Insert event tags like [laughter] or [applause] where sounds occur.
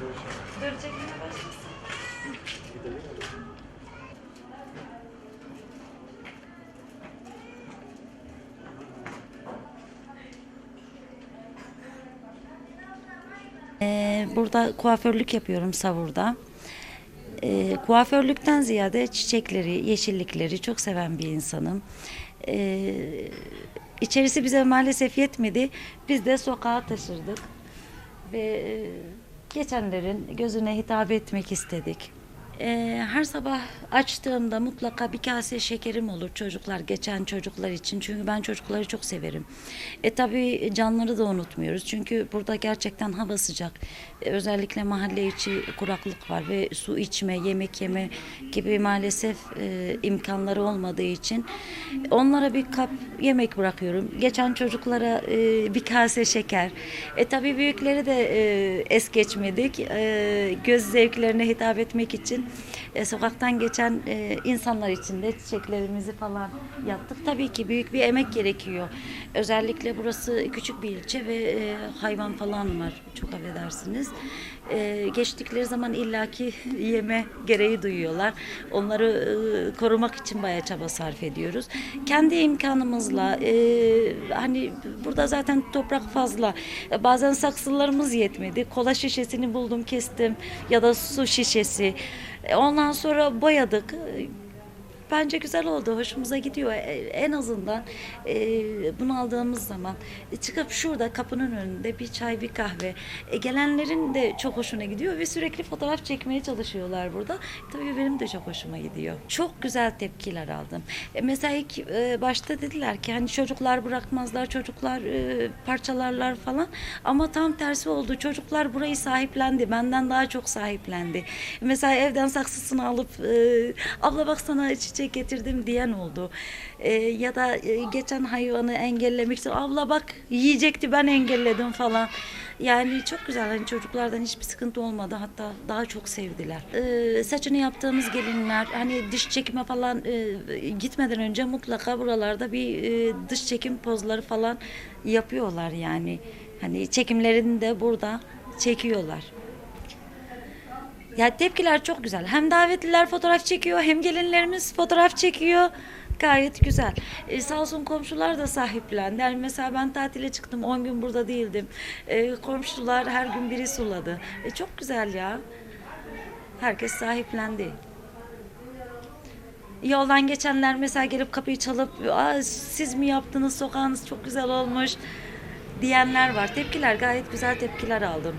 Dur çekmeye başlasın. Ee, burada kuaförlük yapıyorum savurda. Ee, kuaförlükten ziyade çiçekleri, yeşillikleri çok seven bir insanım. Ee, içerisi bize maalesef yetmedi. Biz de sokağa taşırdık. Ve e, geçenlerin gözüne hitap etmek istedik. Ee, her sabah açtığımda mutlaka bir kase şekerim olur çocuklar, geçen çocuklar için. Çünkü ben çocukları çok severim. E tabii canları da unutmuyoruz. Çünkü burada gerçekten hava sıcak. E, özellikle mahalle içi kuraklık var ve su içme, yemek yeme gibi maalesef e, imkanları olmadığı için onlara bir kap yemek bırakıyorum. Geçen çocuklara e, bir kase şeker. E tabii büyükleri de e, es geçmedik. E, göz zevklerine hitap etmek için e, sokaktan geçen e, insanlar için de çiçeklerimizi falan yaptık. Tabii ki büyük bir emek gerekiyor. Özellikle burası küçük bir ilçe ve e, hayvan falan var. Çok affedersiniz. E, geçtikleri zaman illaki [laughs] yeme gereği duyuyorlar. Onları e, korumak için bayağı çaba sarf ediyoruz. Kendi imkanımızla e, hani burada zaten toprak fazla. E, bazen saksılarımız yetmedi. Kola şişesini buldum kestim ya da su şişesi. Ondan sonra boyadık. Bence güzel oldu, hoşumuza gidiyor. E, En azından e, bunu aldığımız zaman e, çıkıp şurada kapının önünde bir çay, bir kahve. E, gelenlerin de çok hoşuna gidiyor ve sürekli fotoğraf çekmeye çalışıyorlar burada. Tabii benim de çok hoşuma gidiyor. Çok güzel tepkiler aldım. E, mesela ilk e, başta dediler ki hani çocuklar bırakmazlar, çocuklar e, parçalarlar falan. Ama tam tersi oldu. Çocuklar burayı sahiplendi. Benden daha çok sahiplendi. Mesela evden saksısını alıp e, abla bak sana çiçek getirdim diyen oldu. E, ya da e, geçen hayvanı engellemek için abla bak yiyecekti ben engelledim falan. Yani çok güzel. Hani çocuklardan hiçbir sıkıntı olmadı. Hatta daha çok sevdiler. E, saçını yaptığımız gelinler hani diş çekime falan e, gitmeden önce mutlaka buralarda bir e, dış çekim pozları falan yapıyorlar yani. Hani çekimlerini de burada çekiyorlar. Ya tepkiler çok güzel. Hem davetliler fotoğraf çekiyor hem gelinlerimiz fotoğraf çekiyor. Gayet güzel. Ee, sağ olsun komşular da sahiplendi. Yani mesela ben tatile çıktım 10 gün burada değildim. Ee, komşular her gün biri suladı. E, çok güzel ya. Herkes sahiplendi. Yoldan geçenler mesela gelip kapıyı çalıp Aa, siz mi yaptınız sokağınız çok güzel olmuş diyenler var. Tepkiler gayet güzel tepkiler aldım.